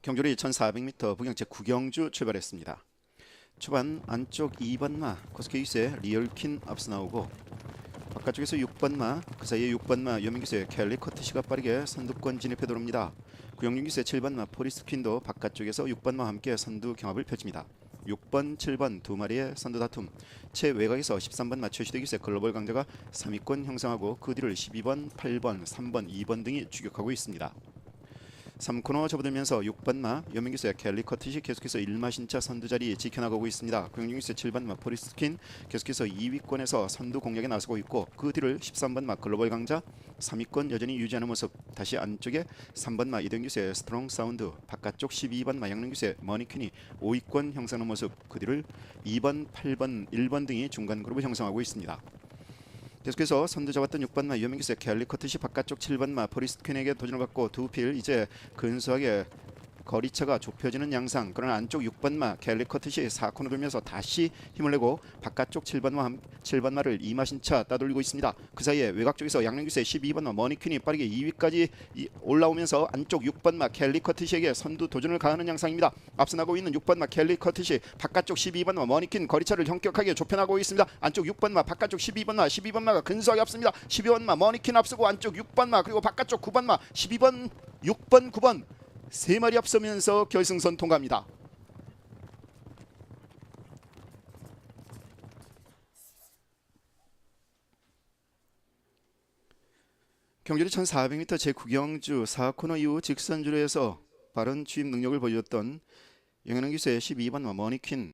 경주리 1400m 부경제 구경주 출발했습니다. 초반 안쪽 2번마 코스케이스의 리얼킨 앞서 나오고 바깥쪽에서 6번마 그 사이에 6번마 여민기스의 켈리 커트시가 빠르게 선두권 진입해 들어옵니다. 구영윤기스의 7번마 포리스킨도 바깥쪽에서 6번마와 함께 선두 경합을 펼칩니다. 6번, 7번 두 마리의 선두 다툼 최외곽에서 13번 최시대기스의 글로벌 강자가 3위권 형성하고 그 뒤를 12번, 8번, 3번, 2번 등이 추격하고 있습니다. 3코너 접어들면서 6번마 여민기스의 켈리 커트시 계속해서 1마 신차 선두 자리 지켜나가고 있습니다. 경영기스의 7번마 포리스킨 계속해서 2위권에서 선두 공략에 나서고 있고 그 뒤를 13번마 글로벌 강자 3위권 여전히 유지하는 모습 다시 안쪽에 3번마 이동규스의 스트롱 사운드 바깥쪽 12번마 양릉규스의 머니퀸이 5위권 형성하는 모습 그 뒤를 2번, 8번, 1번 등이 중간 그룹을 형성하고 있습니다. 계속해서 선두 잡았던 6번마 유명기스의 켈리 커트시 바깥쪽 7번마 포리스퀸에게 도전을 받고 두 필 이제 근소하게 거리차가 좁혀지는 양상 그러나 안쪽 6번마 켈리 커트시 4코너 돌면서 다시 힘을 내고 바깥쪽 7번마 7번마를 이마신차 따돌리고 있습니다. 그 사이에 외곽 쪽에서 양릉기스의 12번마 머니퀸이 빠르게 2위까지 올라오면서 안쪽 6번마 켈리 커트시에게 선두 도전을 가하는 양상입니다. 앞서 나고 있는 6번마 켈리 커트시 바깥쪽 12번마 머니퀸 거리차를 현격하게 좁혀나고 있습니다. 안쪽 6번마 바깥쪽 12번마 12번마가 근소하게 앞섭니다. 12번마 머니퀸 앞서고 안쪽 6번마 그리고 바깥쪽 9번마 12번 6번 9번 세 마리 앞서면서 결승선 통과합니다. 경주리 1400m 제9경주 4코너 이후 직선주로에서 빠른 추임 능력을 보여줬던 영현은 기수의 12번 머니퀸